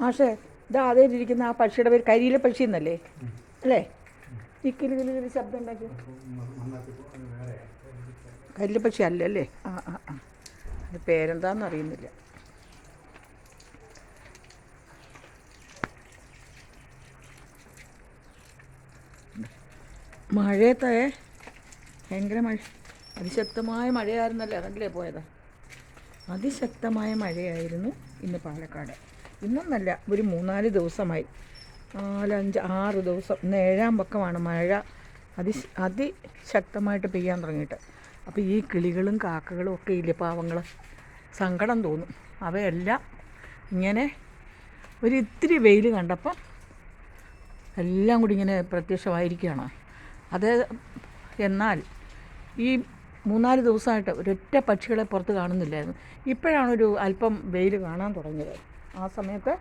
മാഷേ ഇതാ അതേ ഇരിക്കുന്ന ആ പക്ഷിയുടെ പേര് കരിയിലെ പക്ഷി എന്നല്ലേ? അല്ലേ? ഈ കിലി കിലി കിലി ശബ്ദം ഉണ്ടാക്കി കരിയിലെ പക്ഷി അല്ലല്ലേ? ആ ആ ആ. അത് പേരെന്താന്ന് അറിയുന്നില്ല. മഴയത്തെ ഭയങ്കര മഴ. അതിശക്തമായ മഴയായിരുന്നല്ലേ? അതല്ലേ പോയത്? അതിശക്തമായ മഴയായിരുന്നു ഇന്ന് പാലക്കാട്. ഇന്നൊന്നല്ല ഒരു മൂന്നാൽ ദിവസമായി. നാലഞ്ച് ആറ് ദിവസം ഇന്ന് ഏഴാം പക്കമാണ് മഴ. അതി അതിശക്തമായിട്ട് പെയ്യാൻ തുടങ്ങിയിട്ട്. അപ്പോൾ ഈ കിളികളും കാക്കകളും ഒക്കെ ഇല്ലേ പാവങ്ങൾ സങ്കടം തോന്നും. അവയെല്ലാം ഇങ്ങനെ ഒരു ഇത്തിരി വെയിൽ കണ്ടപ്പം എല്ലാം കൂടി ഇങ്ങനെ പ്രത്യക്ഷമായിരിക്കുകയാണ്. അത് എന്നാൽ ഈ മൂന്നാൽ ദിവസമായിട്ട് ഒരൊറ്റ പക്ഷികളെ പുറത്ത് കാണുന്നില്ലായിരുന്നു. ഇപ്പോഴാണ് ഒരു അല്പം വെയിൽ കാണാൻ തുടങ്ങിയത്. ആ സമയത്ത്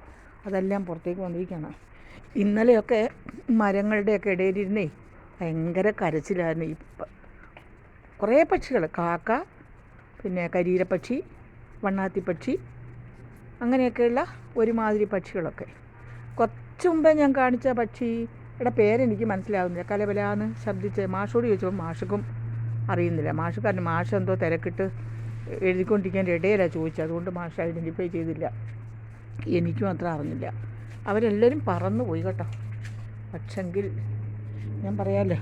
അതെല്ലാം പുറത്തേക്ക് വന്നിരിക്കുകയാണ്. ഇന്നലെയൊക്കെ മരങ്ങളുടെയൊക്കെ ഇടയിലിരുന്നേ ഭയങ്കര കരച്ചിലായിരുന്നു. ഇപ്പം കുറേ പക്ഷികൾ കാക്ക പിന്നെ കരിയിലപ്പക്ഷി വണ്ണാത്തിപ്പക്ഷി അങ്ങനെയൊക്കെയുള്ള ഒരുമാതിരി പക്ഷികളൊക്കെ. കുറച്ച് മുമ്പേ ഞാൻ കാണിച്ച പക്ഷിയുടെ പേരെനിക്ക് മനസ്സിലാവുന്നില്ല. കലബലാന്ന് ശബ്ദിച്ച് മാഷോട് ചോദിച്ചപ്പോൾ മാഷക്കും അറിയുന്നില്ല. മാഷ് പറഞ്ഞു മാഷ് തിരക്കിട്ട് എഴുതിക്കൊണ്ടിരിക്കാൻ ഇടയിലാണ് ചോദിച്ചത്. അതുകൊണ്ട് മാഷ് ഐഡന്റിഫൈ ചെയ്തില്ല. എനിക്കും മാത്രം അറിഞ്ഞില്ല. അവരെല്ലാവരും പറന്നു പോയി കേട്ടോ. പക്ഷെങ്കിൽ ഞാൻ പറയാമല്ലോ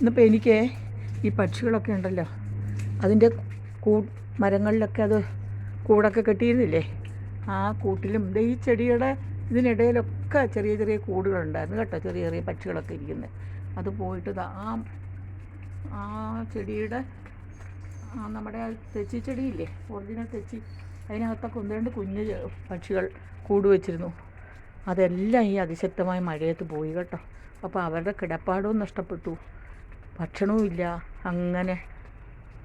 ഇന്നിപ്പോൾ എനിക്ക് ഈ പക്ഷികളൊക്കെ ഉണ്ടല്ലോ അതിന്റെ കൂ മരങ്ങളിലൊക്കെ അത് കൂടൊക്കെ കെട്ടിയിരുന്നില്ലേ? ആ കൂട്ടിലും ഈ ചെടിയുടെ ഇതിനിടയിലൊക്കെ ചെറിയ ചെറിയ കൂടുകളുണ്ടായിരുന്നു കേട്ടോ ചെറിയ ചെറിയ പക്ഷികളൊക്കെ ഇരിക്കുന്നത് അത് പോയിട്ട് ആ ആ ചെടിയുടെ നമ്മുടെ തെച്ചി ചെടിയില്ലേ ഒറിജിനൽ തെച്ചി അതിനകത്തൊക്കെ ഒന്ന് രണ്ട് കുഞ്ഞ് പക്ഷികൾ കൂട് വെച്ചിരുന്നു. അതെല്ലാം ഈ അതിശക്തമായ മഴയത്ത് പോയി കേട്ടോ. അപ്പോൾ അവരുടെ കിടപ്പാടവും നഷ്ടപ്പെട്ടു. ഭക്ഷണവും ഇല്ല. അങ്ങനെ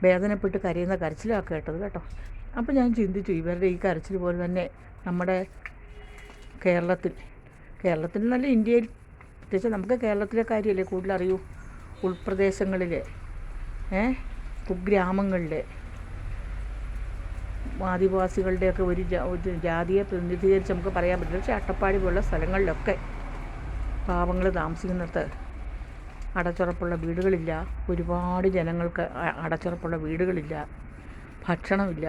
വേദനപ്പെട്ട് കരയുന്ന കരച്ചിലാണ് കേട്ടത് കേട്ടോ. അപ്പോൾ ഞാൻ ചിന്തിച്ചു ഇവരുടെ ഈ കരച്ചിൽ പോലെ തന്നെ നമ്മുടെ കേരളത്തിൽ കേരളത്തിൽ നല്ല ഇന്ത്യയിൽ പ്രത്യേകിച്ച് നമുക്ക് കേരളത്തിലെ കാര്യമല്ലേ കൂടുതലറിയൂ? ഉൾപ്രദേശങ്ങളിലെ ഏ? കുഗ്രാമങ്ങളിലെ ആദിവാസികളുടെയൊക്കെ ഒരു ഒരു ജാതിയെ പ്രതിനിധീകരിച്ച് നമുക്ക് പറയാൻ പറ്റില്ല. പക്ഷേ അട്ടപ്പാടി പോലുള്ള സ്ഥലങ്ങളിലൊക്കെ പാവങ്ങൾ താമസിക്കുന്നിടത്ത് അടച്ചുറപ്പുള്ള വീടുകളില്ല. ഒരുപാട് ജനങ്ങൾക്ക് അടച്ചുറപ്പുള്ള വീടുകളില്ല. ഭക്ഷണമില്ല.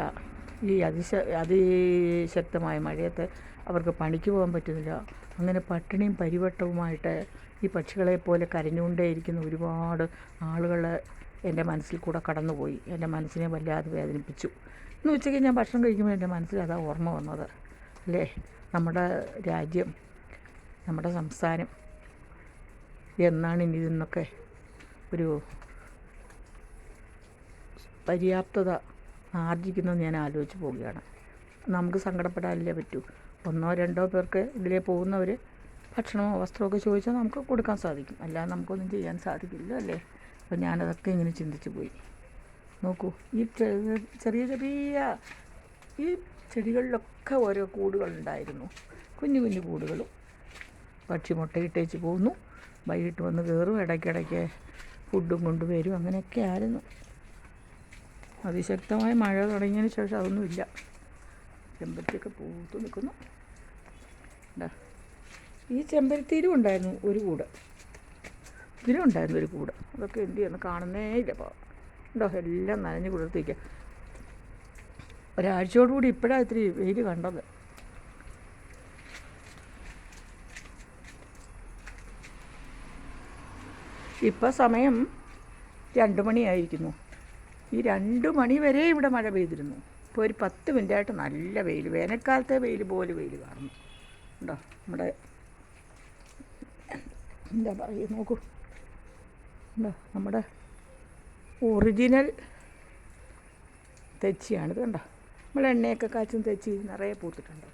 ഈ അതിശ അതിശക്തമായ മഴയത്ത് അവർക്ക് പണിക്ക് പോകാൻ പറ്റുന്നില്ല. അങ്ങനെ പട്ടിണിയും പരിവട്ടവുമായിട്ട് ഈ പക്ഷികളെ പോലെ കരഞ്ഞുകൊണ്ടേയിരിക്കുന്ന ഒരുപാട് ആളുകൾ എന്റെ മനസ്സിൽ കൂടെ കടന്നുപോയി. എന്റെ മനസ്സിനെ വല്ലാതെ വേദനിപ്പിച്ചു. ഇന്ന് ഉച്ചയ്ക്ക് ഞാൻ ഭക്ഷണം കഴിക്കുമ്പോൾ എന്റെ മനസ്സിൽ അതാ ഓർമ്മ വന്നത്. അല്ലേ? നമ്മുടെ രാജ്യം നമ്മുടെ സംസ്ഥാനം എന്നാണ് ഇനി ഇതിന്നൊക്കെ ഒരു പര്യാപ്തത ആർജിക്കുന്നത് ഞാൻ ആലോചിച്ച് പോവുകയാണ്. നമുക്ക് സങ്കടപ്പെടാനല്ലേ പറ്റൂ? ഒന്നോ രണ്ടോ പേർക്ക് ഇതിലേ പോകുന്നവർ ഭക്ഷണമോ വസ്ത്രമൊക്കെ ചോദിച്ചാൽ നമുക്ക് കൊടുക്കാൻ സാധിക്കും. അല്ലാതെ നമുക്കൊന്നും ചെയ്യാൻ സാധിക്കില്ല അല്ലേ? അപ്പോൾ ഞാനതൊക്കെ ഇങ്ങനെ ചിന്തിച്ചു പോയി. നോക്കൂ. ഈ ചെറിയ ചെറിയ ഈ ചെടികളിലൊക്കെ ഓരോ കൂടുകളുണ്ടായിരുന്നു. കുഞ്ഞു കുഞ്ഞു കൂടുകളും. പക്ഷി മുട്ടയിട്ടേച്ച് പോകുന്നു വൈകിട്ട് വന്ന് കയറും ഇടയ്ക്കിടയ്ക്ക് ഫുഡും കൊണ്ടുവരും അങ്ങനെയൊക്കെ ആയിരുന്നു. അതിശക്തമായ മഴ തുടങ്ങിയതിന് ശേഷം അതൊന്നുമില്ല ചെമ്പരത്തിയൊക്കെ പൂത്ത് നിൽക്കുന്നു. ഈ ചെമ്പരത്തിയിലും ഉണ്ടായിരുന്നു ഒരു കൂട്. ഇതിലും ഉണ്ടായിരുന്നു ഒരു കൂട്. അതൊക്കെ എന്ത് ചെയ്യുന്നു? കാണുന്നേ ഇല്ല ഉണ്ടോ? എല്ലാം നനഞ്ഞ് കുളിർത്തിക്കുക ഒരാഴ്ചയോടുകൂടി ഇപ്പോഴാണ് ഇത്തിരി വെയിൽ കണ്ടത്. ഇപ്പോൾ സമയം രണ്ട് മണിയായിരിക്കുന്നു. ഈ രണ്ട് മണി വരെ ഇവിടെ മഴ പെയ്തിരുന്നു. ഇപ്പോൾ ഒരു പത്ത് മിനിറ്റായിട്ട് നല്ല വെയിൽ വേനൽക്കാലത്തെ വെയിൽ പോലെ വെയിൽ കാണുന്നു. ഉണ്ടോ? നമ്മുടെ എന്താ പറയുക? നോക്കൂ. ഉണ്ടോ? നമ്മുടെ ഒറിജിനൽ തെച്ചിയാണിത് കണ്ടോ? നമ്മൾ എണ്ണയൊക്കെ കാച്ചും തെച്ചി നിറയെ പൂത്തിട്ടുണ്ട്.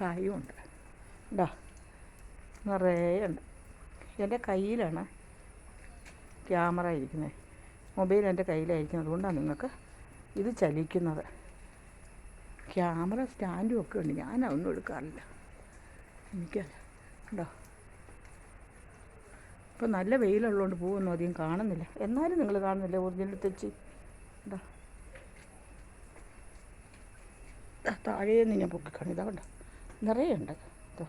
കായും ഉണ്ട്. കണ്ടോ? നിറയെ ഉണ്ട്. എന്റെ കയ്യിലാണ് ക്യാമറ ഇരിക്കുന്നത്. മൊബൈൽ എന്റെ കയ്യിലായിരിക്കുന്നത്. അതുകൊണ്ടാണ് നിങ്ങൾക്ക് ഇത് ചലിക്കുന്നത്. ക്യാമറ സ്റ്റാൻഡും ഒക്കെ ഉണ്ട്. ഞാൻ ഒന്നും എടുക്കാറില്ല. എനിക്കല്ല ഉണ്ടോ ഇപ്പം നല്ല വെയിലുള്ളതുകൊണ്ട് പൂവൊന്നും അധികം കാണുന്നില്ല. എന്നാലും നിങ്ങൾ കാണുന്നില്ല? ഒറിജിനൽ തെച്ചി. ഉണ്ടോ ദാ താഴെ നിന്ന് ഞാൻ പൊക്കിക്കാണു ഇതാ കണ്ടോ? നിറയെ ഉണ്ട്. കേട്ടോ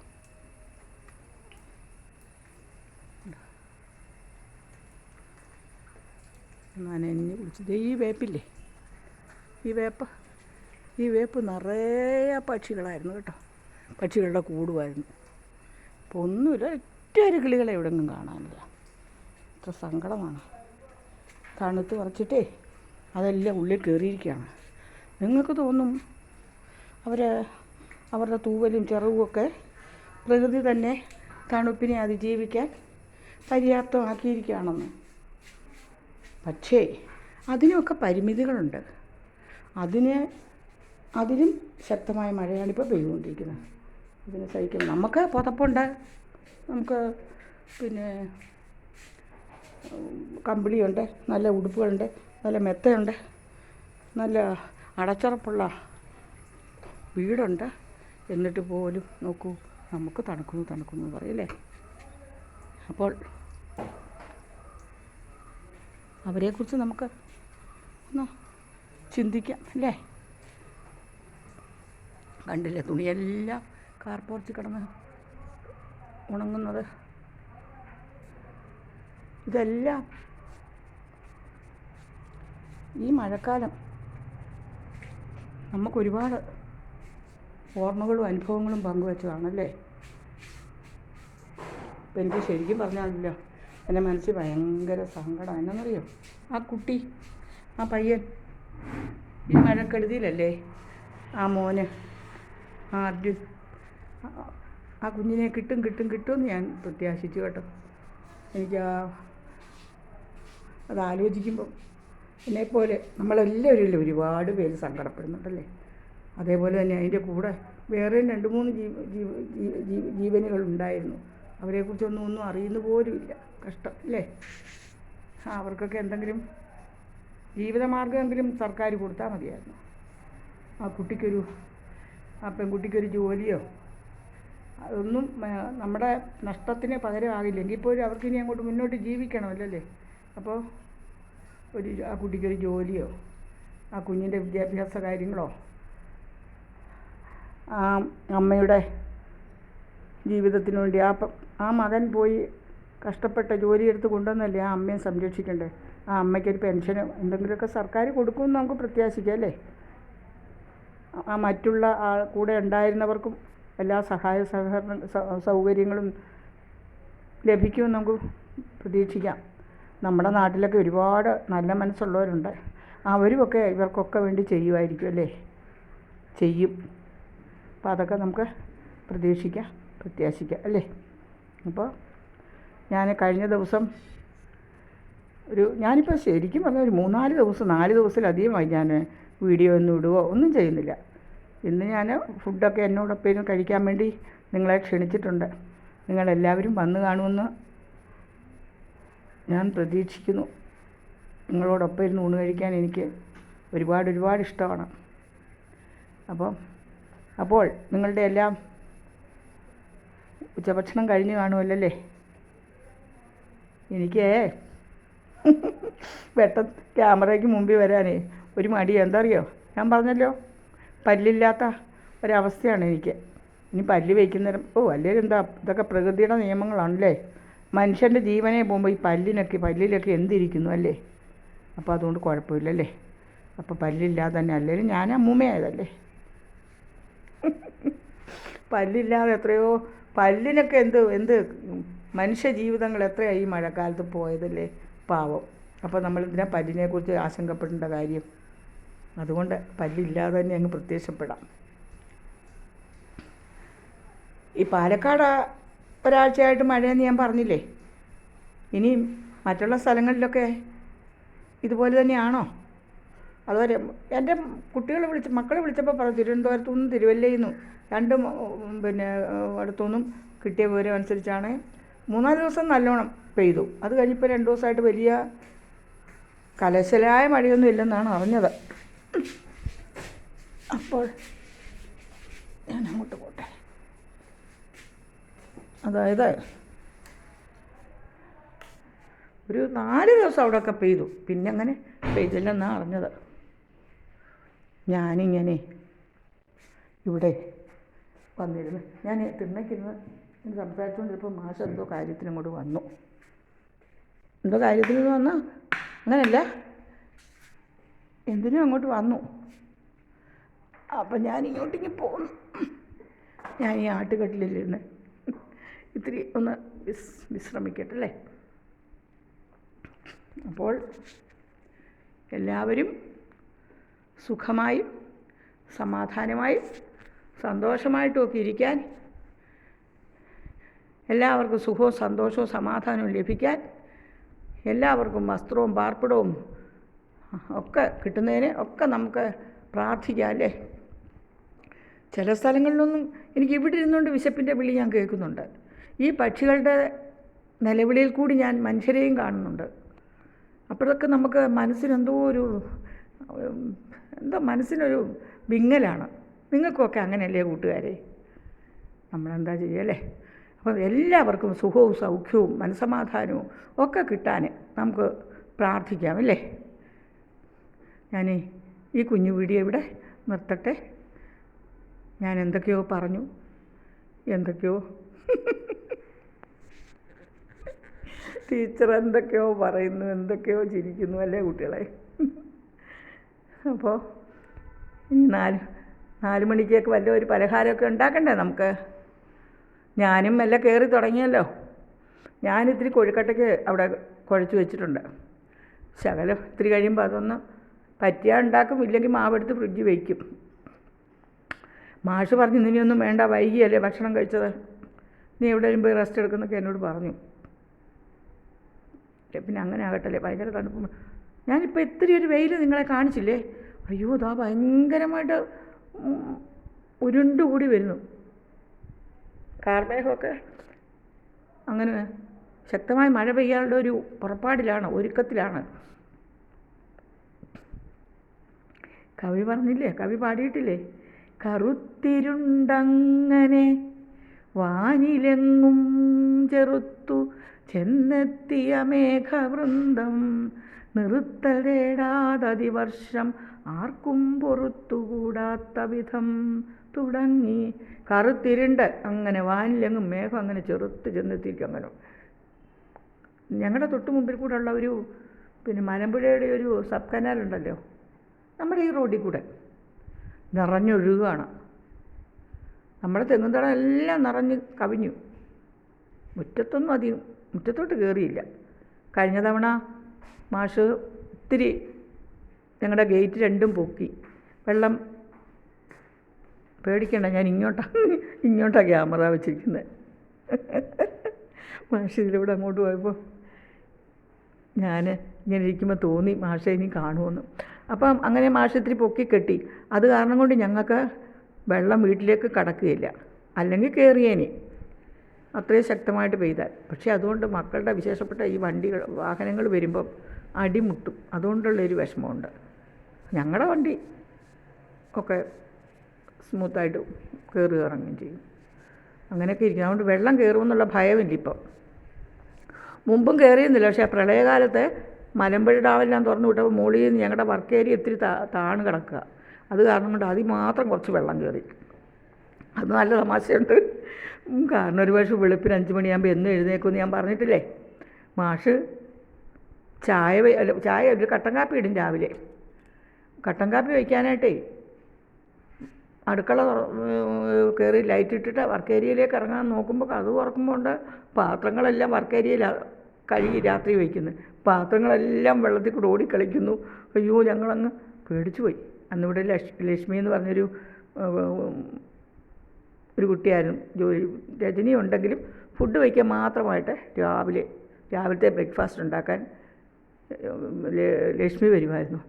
നനഞ്ഞ് കുളിച്ചത് ഈ വേപ്പില്ലേ? ഈ വേപ്പ. ഈ വേപ്പ് നിറയെ പക്ഷികളായിരുന്നു കേട്ടോ. പക്ഷികളുടെ കൂടുമായിരുന്നു. അപ്പോൾ ഒന്നുമില്ല. ഒറ്റ ഒരു കിളികളെ എവിടെങ്ങും കാണാനില്ല. ഇത്ര സങ്കടമാണ്. തണുത്ത് പറിച്ചിട്ടേ അതെല്ലാം ഉള്ളിൽ കയറിയിരിക്കുകയാണ്. നിങ്ങൾക്ക് തോന്നും അവർ അവരുടെ തൂവലും ചിറവുമൊക്കെ പ്രകൃതി തന്നെ തണുപ്പിനെ അതിജീവിക്കാൻ പര്യാപ്തമാക്കിയിരിക്കുകയാണെന്ന്. പക്ഷേ അതിനൊക്കെ പരിമിതികളുണ്ട്. അതിന് അതിലും ശക്തമായ മഴയാണ് ഇപ്പോൾ പെയ്തുകൊണ്ടിരിക്കുന്നത്. ഇതിനെ സഹിക്കും നമുക്ക് പുതപ്പുണ്ട്. നമുക്ക് പിന്നെ കമ്പിളിയുണ്ട് നല്ല ഉടുപ്പുകളുണ്ട് നല്ല മെത്തയുണ്ട് നല്ല അടച്ചുറപ്പുള്ള വീടുണ്ട്. എന്നിട്ട് പോലും നോക്കൂ നമുക്ക് തണുക്കുന്നു തണുക്കുന്നു എന്ന് പറയല്ലേ അപ്പോൾ അവരെക്കുറിച്ച് നമുക്ക് ഒന്ന് ചിന്തിക്കാം അല്ലേ? കണ്ടില്ലേ തുണിയെല്ലാം കാർപോർച്ച് കിടന്ന് ഉണങ്ങുന്നത്. ഇതെല്ലാം ഈ മഴക്കാലം നമുക്കൊരുപാട് ഓർമ്മകളും അനുഭവങ്ങളും പങ്കുവച്ചതാണല്ലേ? ഇപ്പം എനിക്ക് ശരിക്കും പറഞ്ഞാലല്ലോ. എന്റെ മനസ്സിൽ ഭയങ്കര സങ്കടം. എന്നാണെന്നറിയോ ആ കുട്ടി ആ പയ്യൻ ഈ മഴക്കെടുതിയിലല്ലേ? ആ മോന് ആ അർജുൻ ആ- കുഞ്ഞിനെ കിട്ടും കിട്ടും കിട്ടുമെന്ന് ഞാൻ പ്രത്യാശിച്ചു കേട്ടോ. എനിക്ക് ആ അത് ആലോചിക്കുമ്പം എന്നെപ്പോലെ നമ്മളെല്ലാവരും ഇല്ലേ ഒരുപാട് പേര് സങ്കടപ്പെടുന്നുണ്ടല്ലേ? അതേപോലെ തന്നെ അതിന്റെ കൂടെ വേറെയും രണ്ട് മൂന്ന് ജീവ ജീവ ജീവ- ജീവ- ജീവനുകളുണ്ടായിരുന്നു അവരെക്കുറിച്ചൊന്നും ഒന്നും അറിയുന്ന പോലുമില്ല കഷ്ടം അല്ലേ? അവർക്കൊക്കെ എന്തെങ്കിലും ജീവിതമാർഗമെങ്കിലും സർക്കാർ കൊടുത്താൽ മതിയായിരുന്നു. ആ കുട്ടിക്കൊരു ആ പെൺകുട്ടിക്കൊരു ജോലിയോ അതൊന്നും നമ്മുടെ നഷ്ടത്തിന് പകരമാകില്ല എങ്കിൽ പോലും അവർക്ക് ഇനി അങ്ങോട്ട് മുന്നോട്ട് ജീവിക്കണമല്ലോ അപ്പോൾ ഒരു ആ കുട്ടിക്കൊരു ജോലിയോ ആ കുഞ്ഞിന്റെ വിദ്യാഭ്യാസ കാര്യങ്ങളോ ആ അമ്മയുടെ ജീവിതത്തിന് വേണ്ടി ആ ആ മകൻ പോയി കഷ്ടപ്പെട്ട ജോലിയെടുത്ത് കൊണ്ടുവന്നല്ലേ ആ അമ്മയെ സംരക്ഷിക്കണ്ടേ? ആ അമ്മയ്ക്കൊരു പെൻഷനോ എന്തെങ്കിലുമൊക്കെ സർക്കാർ കൊടുക്കുമെന്ന് നമുക്ക് പ്രത്യാശിക്കാം അല്ലേ? ആ മറ്റുള്ള ആ കൂടെ ഉണ്ടായിരുന്നവർക്കും എല്ലാ സഹായ സഹകരണ സൗകര്യങ്ങളും ലഭിക്കുമെന്ന് നമുക്ക് പ്രതീക്ഷിക്കാം. നമ്മുടെ നാട്ടിലൊക്കെ ഒരുപാട് നല്ല മനസ്സുള്ളവരുണ്ട്. അവരുമൊക്കെ ഇവർക്കൊക്കെ വേണ്ടി ചെയ്യുമായിരിക്കും അല്ലേ? ചെയ്യും. അപ്പോൾ അതൊക്കെ നമുക്ക് പ്രതീക്ഷിക്കാം പ്രത്യാശിക്കാം അല്ലേ? അപ്പോൾ ഞാൻ കഴിഞ്ഞ ദിവസം ഒരു ഞാനിപ്പോൾ ശരിക്കും പറഞ്ഞാൽ ഒരു മൂന്നാൽ ദിവസം നാല് ദിവസത്തിലധികമായി ഞാൻ വീഡിയോ ഒന്നും ഇടുകയോ ഒന്നും ചെയ്യുന്നില്ല. ഇന്ന് ഞാൻ ഫുഡൊക്കെ എന്നോടൊപ്പം ഇരുന്ന് കഴിക്കാൻ വേണ്ടി നിങ്ങളെ ക്ഷണിച്ചിട്ടുണ്ട്. നിങ്ങളെല്ലാവരും വന്ന് കാണുമെന്ന് ഞാൻ പ്രതീക്ഷിക്കുന്നു. നിങ്ങളോടൊപ്പം ഇരുന്ന് ഊണ് കഴിക്കാൻ എനിക്ക് ഒരുപാട് ഒരുപാട് ഇഷ്ടമാണ്. അപ്പം അപ്പോൾ നിങ്ങളുടെ എല്ലാം ഉച്ചഭക്ഷണം കഴിഞ്ഞ് കാണുമല്ലേ എനിക്ക് പെട്ടെന്ന് ക്യാമറയ്ക്ക് മുമ്പിൽ വരാനേ ഒരു മടി. എന്താ അറിയോ ഞാൻ പറഞ്ഞല്ലോ. പല്ലില്ലാത്ത ഒരവസ്ഥയാണ് എനിക്ക്. ഇനി പല്ല് വയ്ക്കുന്നേരം ഓ അല്ലെങ്കിൽ എന്താ ഇതൊക്കെ പ്രകൃതിയുടെ നിയമങ്ങളാണല്ലേ? മനുഷ്യന്റെ ജീവനെ പോകുമ്പോൾ ഈ പല്ലിനൊക്കെ പല്ലിലൊക്കെ എന്തിരിക്കുന്നു അല്ലേ? അപ്പോൾ അതുകൊണ്ട് കുഴപ്പമില്ലല്ലേ? അപ്പോൾ പല്ലില്ലാതെ തന്നെ അല്ലെങ്കിൽ ഞാൻ അമ്മൂമ്മയായതല്ലേ? പല്ലില്ലാതെ എത്രയോ പല്ലിനൊക്കെ എന്ത് എന്ത് മനുഷ്യ ജീവിതങ്ങൾ എത്രയായി മഴക്കാലത്ത് പോയതല്ലേ? പാവം. അപ്പോൾ നമ്മൾ ഇതിനെ പല്ലിനെക്കുറിച്ച് ആശങ്കപ്പെടേണ്ട കാര്യം അതുകൊണ്ട് പല്ലില്ലാതെ തന്നെ അങ്ങ് പ്രത്യക്ഷപ്പെടാം. ഈ പാലക്കാട് ഒരാഴ്ചയായിട്ട് മഴയെന്ന് ഞാൻ പറഞ്ഞില്ലേ? ഇനി മറ്റുള്ള സ്ഥലങ്ങളിലൊക്കെ ഇതുപോലെ തന്നെയാണോ? അതുപോലെ എന്റെ കുട്ടികളെ വിളിച്ച് മക്കളെ വിളിച്ചപ്പോൾ പറഞ്ഞു തിരുവനന്തപുരത്തു നിന്നും തിരുവല്ലയിൽ നിന്നും രണ്ടും പിന്നെ അടുത്തുനിന്നും കിട്ടിയ വിവരം അനുസരിച്ചാണ് മൂന്നാൽ ദിവസം നല്ലോണം പെയ്തു. അത് കഴിഞ്ഞിപ്പോൾ രണ്ട് ദിവസമായിട്ട് വലിയ കലശലായ മഴയൊന്നും ഇല്ലെന്നാണ് അറിഞ്ഞത്. അപ്പോൾ ഞാൻ അങ്ങോട്ട് പോട്ടെ. അതായത് ഒരു നാല് ദിവസം അവിടെയൊക്കെ പെയ്തു. പിന്നെ അങ്ങനെ പെയ്തില്ലെന്നാണ് അറിഞ്ഞത്. ഞാനിങ്ങനെ ഇവിടെ വന്നിരുന്നു. ഞാൻ തിണ്ണയ്ക്കിരുന്ന് സംസാരിച്ചുകൊണ്ടിരിപ്പോൾ മാഷ് എന്തോ കാര്യത്തിന് ഇങ്ങോട്ട് വന്നു. എന്തോ കാര്യത്തിന് വന്നാൽ അങ്ങനല്ല എന്തിനും അങ്ങോട്ട് വന്നു. അപ്പം ഞാൻ ഇങ്ങോട്ടേക്ക് പോന്നു. ഞാൻ ഈ ആട്ടുകട്ടിലിരുന്ന് ഇത്തിരി ഒന്ന് വിസ് വിശ്രമിക്കട്ടെ അല്ലേ? അപ്പോൾ എല്ലാവരും സുഖമായും സമാധാനമായും സന്തോഷമായിട്ടുമൊക്കെ ഇരിക്കാൻ എല്ലാവർക്കും സുഖവും സന്തോഷവും സമാധാനവും ലഭിക്കാൻ എല്ലാവർക്കും വസ്ത്രവും പാർപ്പിടവും ഒക്കെ കിട്ടുന്നതിന് ഒക്കെ നമുക്ക് പ്രാർത്ഥിക്കാം അല്ലേ? ചില സ്ഥലങ്ങളിലൊന്നും എനിക്ക് ഇവിടെ ഇരുന്നുകൊണ്ട് വിശപ്പിന്റെ വിളി ഞാൻ കേൾക്കുന്നുണ്ട്. ഈ പക്ഷികളുടെ നിലവിളിയിൽ കൂടി ഞാൻ മനുഷ്യരെയും കാണുന്നുണ്ട്. അപ്പോഴൊക്കെ നമുക്ക് മനസ്സിനെന്തോ ഒരു എന്തോ മനസ്സിനൊരു വിങ്ങലാണ്. നിങ്ങൾക്കൊക്കെ അങ്ങനെയല്ലേ കൂട്ടുകാരെ? നമ്മളെന്താ ചെയ്യല്ലേ അപ്പോൾ എല്ലാവർക്കും സുഖവും സൗഖ്യവും മനസമാധാനവും ഒക്കെ കിട്ടാൻ നമുക്ക് പ്രാർത്ഥിക്കാം അല്ലേ? ഞാൻ ഈ കുഞ്ഞു വീഡിയോ ഇവിടെ നിർത്തട്ടെ. ഞാൻ എന്തൊക്കെയോ പറഞ്ഞു. എന്തൊക്കെയോ. ടീച്ചർ എന്തൊക്കെയോ പറയുന്നു എന്തൊക്കെയോ ചിരിക്കുന്നു അല്ലേ കുട്ടികളെ? അപ്പോൾ ഇനി നാല് നാല് മണിക്കൊക്കെ വല്ല ഒരു പലഹാരമൊക്കെ ഉണ്ടാക്കണ്ടേ നമുക്ക്? ഞാനും മെല്ലെ കയറി തുടങ്ങിയല്ലോ. ഞാനിത്തിരി കൊഴുക്കട്ടയ്ക്ക് അവിടെ കുഴച്ച് വെച്ചിട്ടുണ്ട്. ശകലം ഇത്തിരി കഴിയുമ്പോൾ അതൊന്ന് പറ്റിയാൽ ഉണ്ടാക്കും ഇല്ലെങ്കിൽ മാവെടുത്ത് ഫ്രിഡ്ജ് വയ്ക്കും മാഷ് പറഞ്ഞു നിന്നെയൊന്നും വേണ്ട വൈകിയല്ലേ ഭക്ഷണം കഴിച്ചത്. നീ എവിടെയും പോയി റെസ്റ്റ് എടുക്കുന്നൊക്കെ എന്നോട് പറഞ്ഞു. പിന്നെ അങ്ങനെ ആകട്ടല്ലേ ഭയങ്കര തണുപ്പ്. ഞാനിപ്പോൾ ഇത്തിരി ഒരു വെയിൽ നിങ്ങളെ കാണിച്ചില്ലേ? അയ്യോ ഇതാ ഭയങ്കരമായിട്ട് ഉരുണ്ടു ഉരുണ്ടുകൂടി വരുന്നു. കാർമേഘമൊക്കെ അങ്ങനെ ശക്തമായ മഴ പെയ്യാനുള്ള ഒരു പുറപ്പാടിലാണ് ഒരുക്കത്തിലാണ്. കവി പറഞ്ഞില്ലേ? കവി പാടിയിട്ടില്ലേ? കറുത്തിരുണ്ടങ്ങനെ വാനിലെങ്ങും ചെറുത്തു ചെന്നെത്തിയ മേഘവൃന്ദം നിർത്തലേടാതതിവർഷം ആർക്കും പൊറുത്തുകൂടാത്ത വിധം തുടങ്ങി. കറുത്തിരുണ്ട് അങ്ങനെ വാനിലെങ്ങും മേഘം അങ്ങനെ ചെറുത്ത് ചെന്നെത്തിക്കും അങ്ങനെ. ഞങ്ങളുടെ തൊട്ട് മുമ്പിൽ ഉള്ള ഒരു പിന്നെ മലമ്പുഴയുടെ ഒരു സബ് കനാലുണ്ടല്ലോ? നമ്മുടെ ഈ റോഡിൽ കൂടെ. നിറഞ്ഞൊഴുകുകയാണ് നമ്മുടെ തെങ്ങുംതടം എല്ലാം നിറഞ്ഞ് കവിഞ്ഞു. മുറ്റത്തൊന്നും അധികം മുറ്റത്തോട്ട് കയറിയില്ല കഴിഞ്ഞ തവണ മാഷ് ഒത്തിരി ഞങ്ങളുടെ ഗേറ്റ് രണ്ടും പൊക്കി. വെള്ളം പേടിക്കണ്ട ഞാൻ ഇങ്ങോട്ടാണ് ഇങ്ങോട്ടാണ് ക്യാമറ വെച്ചിരിക്കുന്നത് മാഷ് ഇതിലൂടെ അങ്ങോട്ട് പോയപ്പോൾ ഞാൻ ഇങ്ങനെ ഇരിക്കുമ്പോൾ തോന്നി മാഷ ഇനി കാണുമെന്ന് അപ്പം അങ്ങനെ മാഷ് ഇത്തിരി പൊക്കി കെട്ടി. അത് കാരണം കൊണ്ട് ഞങ്ങൾക്ക് വെള്ളം വീട്ടിലേക്ക് കടക്കുകയില്ല. അല്ലെങ്കിൽ കയറിയേനെ അത്രയും ശക്തമായിട്ട് പെയ്താൽ. പക്ഷേ അതുകൊണ്ട് മക്കളുടെ വിശേഷപ്പെട്ട ഈ വണ്ടികൾ വാഹനങ്ങൾ വരുമ്പം അടിമുട്ടും. അതുകൊണ്ടുള്ളൊരു വിഷമമുണ്ട്. ഞങ്ങളുടെ വണ്ടി ഒക്കെ സ്മൂത്തായിട്ട് കയറി ഇറങ്ങുകയും ചെയ്യും. അങ്ങനെയൊക്കെ ഇരിക്കും. അതുകൊണ്ട് വെള്ളം കയറുമെന്നുള്ള ഭയമില്ല ഇപ്പം. മുമ്പും കയറിയിരുന്നില്ല പക്ഷേ പ്രളയകാലത്ത് മലമ്പുഴ ഡാമെല്ലാം തുറന്നു വിട്ടപ്പോൾ മുകളിൽ നിന്ന് ഞങ്ങളുടെ വർക്ക് ഏരിയ ഇത്തിരി താണു കിടക്കുക. അത് കാരണം കൊണ്ട് അതിൽ മാത്രം കുറച്ച് വെള്ളം കയറി. അത് നല്ല തമാശയുണ്ട്. കാരണം ഒരു പക്ഷേ വെളുപ്പിന് അഞ്ച് മണിയാകുമ്പോൾ എന്നും എഴുന്നേക്കുമെന്ന് ഞാൻ പറഞ്ഞിട്ടില്ലേ? മാഷ് ചായ ചായ ഒരു കട്ടൻ കാപ്പി ഇടും രാവിലെ. കട്ടൻ കാപ്പി വയ്ക്കാനായിട്ടേ അടുക്കള കയറി ലൈറ്റ് ഇട്ടിട്ട് വർക്ക് ഏരിയയിലേക്ക് ഇറങ്ങാൻ നോക്കുമ്പോൾ അത് തുറക്കുമ്പോൾ ഉണ്ട്. പാത്രങ്ങളെല്ലാം വർക്ക് ഏരിയയിൽ കഴുകി രാത്രി വയ്ക്കുന്നത് പാത്രങ്ങളെല്ലാം വെള്ളത്തിൽ കൂടെ ഓടിക്കളിക്കുന്നു. അയ്യോ ഞങ്ങളങ്ങ് പേടിച്ചു പോയി. അന്നിവിടെ ലക്ഷ് ലക്ഷ്മി എന്ന് പറഞ്ഞൊരു ഒരു കുട്ടിയായിരുന്നു. ജോലി രജനി ഉണ്ടെങ്കിലും ഫുഡ് വയ്ക്കാൻ മാത്രമായിട്ട് രാവിലെ രാവിലത്തെ ബ്രേക്ക്ഫാസ്റ്റ് ഉണ്ടാക്കാൻ ലക്ഷ്മി വരുമായിരുന്നു.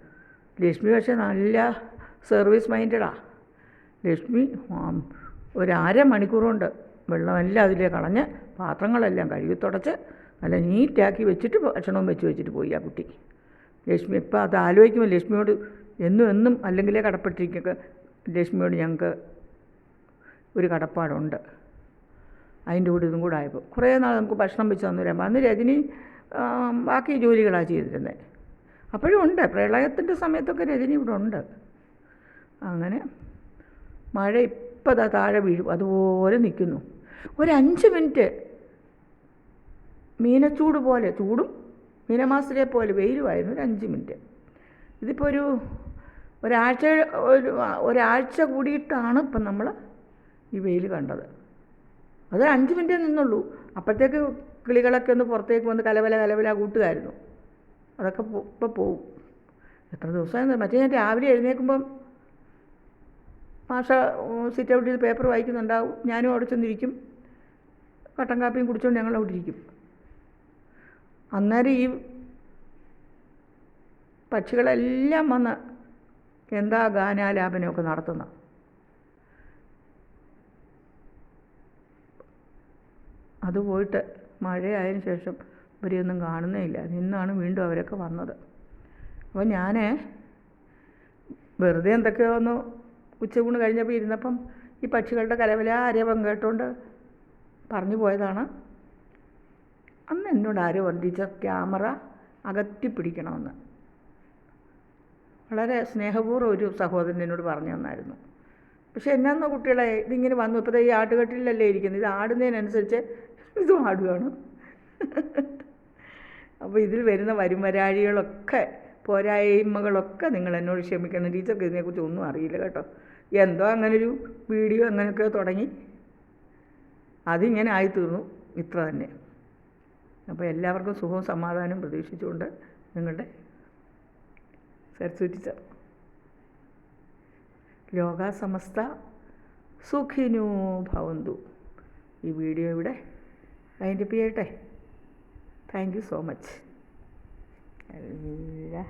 ലക്ഷ്മി പക്ഷേ നല്ല സർവീസ് മൈൻഡഡാ ലക്ഷ്മി ഒരു മണിക്കൂർ കൊണ്ട് വെള്ളമെല്ലാം അതിലേ കളഞ്ഞ് പാത്രങ്ങളെല്ലാം കഴുകി തുടച്ച് നല്ല നീറ്റാക്കി വെച്ചിട്ട് ഭക്ഷണവും വെച്ച് വെച്ചിട്ട് പോയി ആ കുട്ടി. ലക്ഷ്മി ഇപ്പം അത് ആലോചിക്കുമ്പോൾ ലക്ഷ്മിയോട് എന്നും എന്നും അല്ലെങ്കിലേ കടപ്പെട്ടിരിക്കുക ലക്ഷ്മിയോട് ഞങ്ങൾക്ക് ഒരു കടപ്പാടുണ്ട്. അതിന്റെ കൂടെ ഇതും കൂടെ ആയപ്പോൾ കുറേ നാൾ നമുക്ക് ഭക്ഷണം വെച്ച് തന്നു തരാം അന്ന് രജനി ബാക്കി ജോലികളാണ് ചെയ്തിരുന്നത് അപ്പോഴും ഉണ്ട്. പ്രളയത്തിന്റെ സമയത്തൊക്കെ രജനി ഇവിടെ ഉണ്ട്. അങ്ങനെ മഴ ഇപ്പം താഴെ വീഴും. അതുപോലെ നിൽക്കുന്നു ഒരു അഞ്ച് മിനിറ്റ് മീനച്ചൂട് പോലെ ചൂടും മീനമാസത്തിലെ പോലെ വെയിലുമായിരുന്നു ഒരു അഞ്ച് മിനിറ്റ്. ഇതിപ്പോൾ ഒരു ഒരാഴ്ച ഒരു ഒരാഴ്ച കൂടിയിട്ടാണ് ഇപ്പം നമ്മൾ ഈ വെയിൽ കണ്ടത്. അത് അഞ്ച് മിനിറ്റേ നിന്നുള്ളൂ. അപ്പോഴത്തേക്ക് കിളികളൊക്കെ ഒന്ന് പുറത്തേക്ക് വന്ന് കലവല കലവല കൂട്ടുമായിരുന്നു അതൊക്കെ ഇപ്പോൾ പോവും. എത്ര ദിവസമായി മറ്റേ ഞാൻ രാവിലെ എഴുന്നേൽക്കുമ്പം മാഷ സിറ്റ് ഔട്ട് ചെയ്ത് പേപ്പർ വായിക്കുന്നുണ്ടാവും. ഞാനും അവിടെ ചെന്നിരിക്കും. കട്ടൻ കാപ്പിയും കുടിച്ചുകൊണ്ട് ഞങ്ങൾ അവിടെ ഇരിക്കും. അന്നേരം ഈ പക്ഷികളെല്ലാം വന്ന് എന്താ ഗാനാലാപനമൊക്കെ നടത്തുന്ന. അത് പോയിട്ട് മഴയായതിന് ശേഷം ഇവരെയൊന്നും കാണുന്നേ ഇല്ല നിന്നാണ് വീണ്ടും അവരൊക്കെ വന്നത്. അപ്പോൾ ഞാൻ വെറുതെ എന്തൊക്കെയോ ഒന്ന് ഉച്ചകൂണ് കഴിഞ്ഞപ്പോൾ ഇരുന്നപ്പം ഈ പക്ഷികളുടെ കലവല ആരവം കേട്ടുകൊണ്ട് പറഞ്ഞു പോയതാണ്. അന്ന് എന്നോട് ആരോ ടീച്ചർ ക്യാമറ അകറ്റി പിടിക്കണമെന്ന്. വളരെ സ്നേഹപൂർവം ഒരു സഹോദരൻ എന്നോട് പറഞ്ഞു തന്നായിരുന്നു. പക്ഷേ എന്നാന്ന് കുട്ടികളെ ഇതിങ്ങനെ വന്നു. ഇപ്പോഴത്തെ ഈ ആട്ടുകെട്ടിലല്ലേ ഇരിക്കുന്നത്. ഇത് ആടുന്നതിനനുസരിച്ച് ഇതും ആടുകയാണ്. അപ്പോൾ ഇതിൽ വരുന്ന വരുമരാഴികളൊക്കെ പോരായ്മകളൊക്കെ നിങ്ങൾ എന്നോട് ക്ഷമിക്കണം. ടീച്ചർക്ക് ഇതിനെക്കുറിച്ച് ഒന്നും അറിയില്ല കേട്ടോ. എന്തോ അങ്ങനൊരു വീഡിയോ അങ്ങനെയൊക്കെ തുടങ്ങി. അതിങ്ങനെ ആയിത്തീർന്നു. ഇത്ര തന്നെ. അപ്പോൾ എല്ലാവർക്കും സുഖവും സമാധാനവും പ്രതീക്ഷിച്ചുകൊണ്ട് നിങ്ങളുടെ സരസ്വതി ടീച്ചർ ലോകാസമസ്ത സുഖിനോ ഭവന്തു. ഈ വീഡിയോ ഇവിടെ വൈൻഡപ്പ് ചെയ്യട്ടെ താങ്ക് യു സോ മച്ച്. എല്ലാ